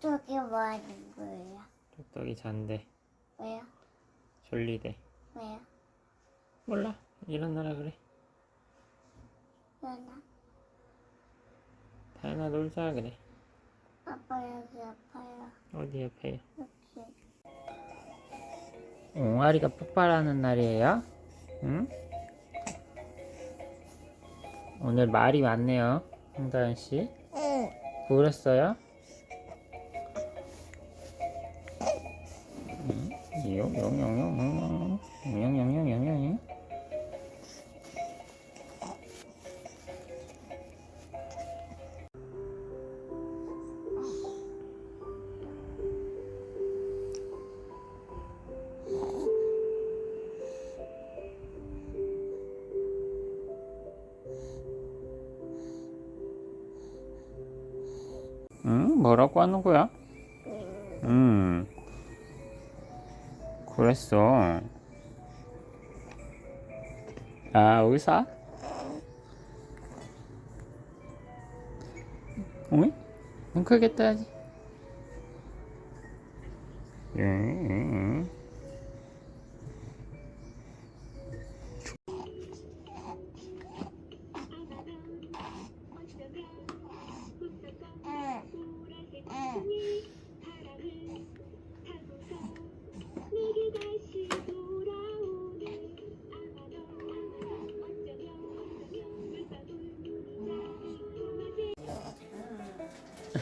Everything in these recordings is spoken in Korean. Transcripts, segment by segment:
똑똑이 뭐 하는 거예요? 똑똑이 잔대. 왜요? 졸리대. 왜요? 몰라. 일어나라 그래. 왜나? 다현아 놀자 그래. 아빠 여기 아파요. 어디 옆에요? 여기. 옹알이가 폭발하는 날이에요? 응? 오늘 말이 많네요. 홍다현 씨. 응. 그랬어요? 용용용용용용용용용용용 응? 뭐라고 하는 거야? 음. 그랬어. 아, 의사? 어이? 눈 크게 떠야지. 응,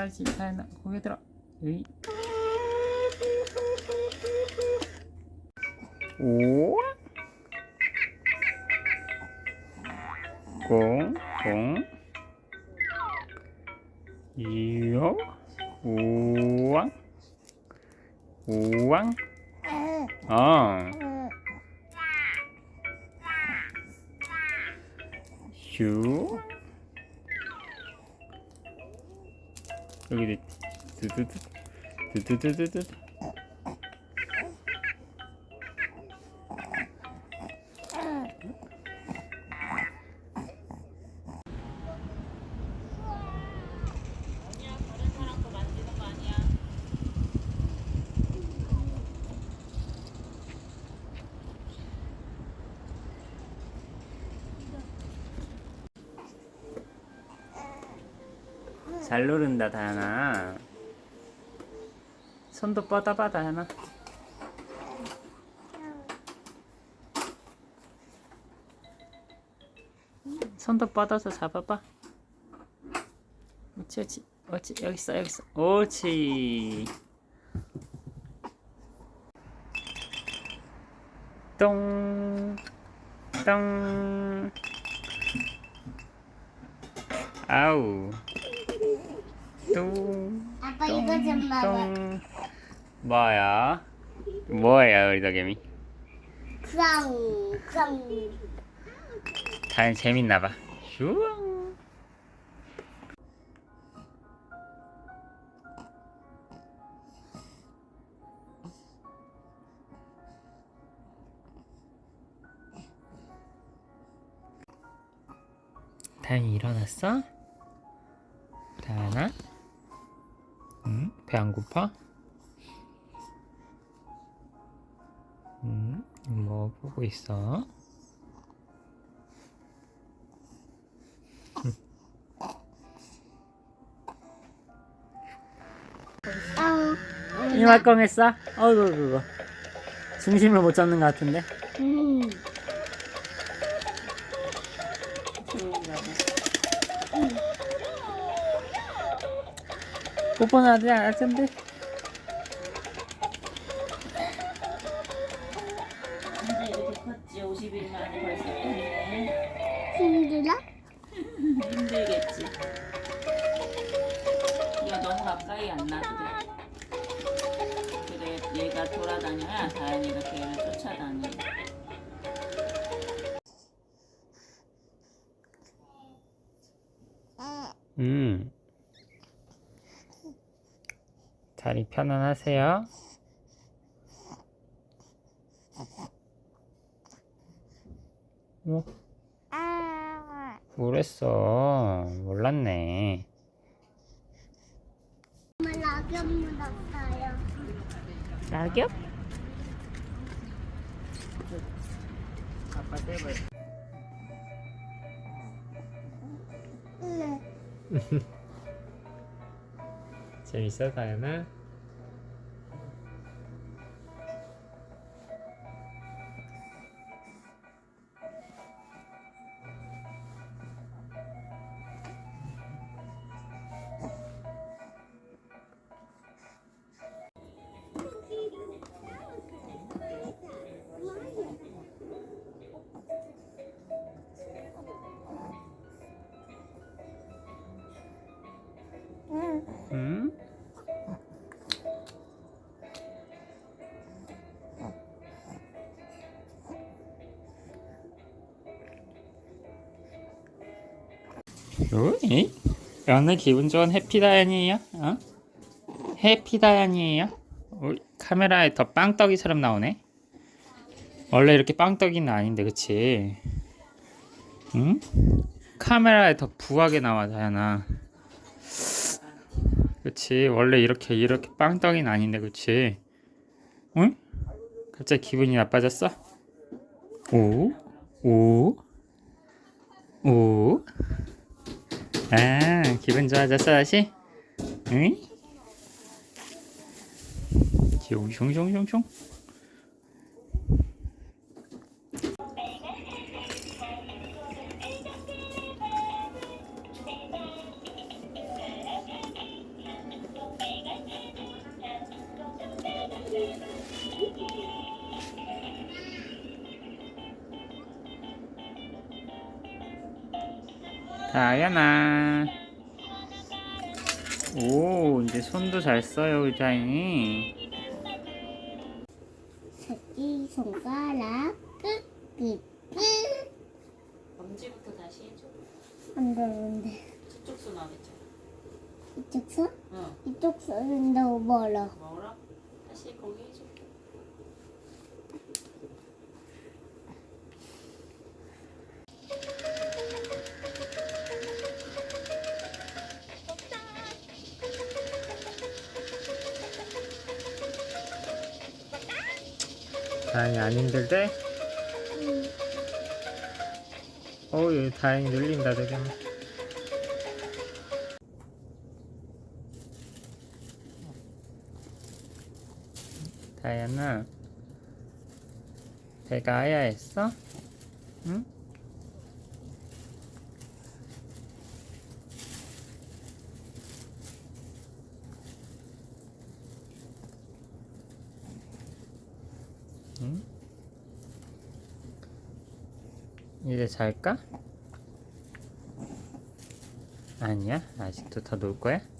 られし、さよなら、げたら。えい。おこんこん。いよ。おわ。おわ。あん。シュー。 여기 두두두 두두두두 잘 노른다 다현아. 손도 뻗어봐 다현아. 손도 뻗어서 잡아봐. 옳지 옳지. 옳지. 여기 있어 여기 있어. 옳지. 똥 똥. 아우 똥 아빠 이거 좀 봐봐. 똥 뭐야 뭐야 우리 도겸이 크랑 크랑. 다현 재밌나 봐 슈 다현이 일어났어? 다현아? 응? 배안 고파? 응? 뭐 보고 있어? 아, 이말꺼 했어? 어이구 그거 중심을 못 잡는 것 같은데. 음. 안할 텐데. 근데 이렇게 컸지 50일 만에 벌써 컸네. 힘들어? 힘들겠지. 이거 너무 가까이 안 놔도 돼. 그래 얘가 돌아다녀야 다현이가 걔를 쫓아다니. 음. 다리 편안하세요? 뭐? 뭐랬어? 몰랐네. 엄마 낙엽 묻었어요. 낙엽? 아빠. 재밌어, 다현아? 응. 응? 요이? 오늘 기분 좋은 해피다연이에요? 어? 해피다연이에요? 우리 카메라에 더 빵떡이처럼 나오네? 원래 이렇게 빵떡이는 아닌데 그치? 응? 카메라에 더 부하게 나와 다연아 그치 원래 이렇게 이렇게 빵떡이는 아닌데 그치 응? 갑자기 기분이 나빠졌어? 오? 오? 오? 아 기분 좋아졌어 다시? 응? 숑숑숑숑숑 다연아 오 이제 손도 잘 써요 의자이니 새끼 손가락 끝끝끝 엄지부터 다시 해줘. 안 되는데 저쪽 손 하겠죠. 이쪽 손? 응. 이쪽 손은 너무 멀어 멀어? 다시 거기 다행히 안 힘들대? 응. 어우 다행히 눌린다 되게 다현아 배가 하야했어? 응? 응? 이제 잘까? 아니야? 아직도 더놀 거야? 응.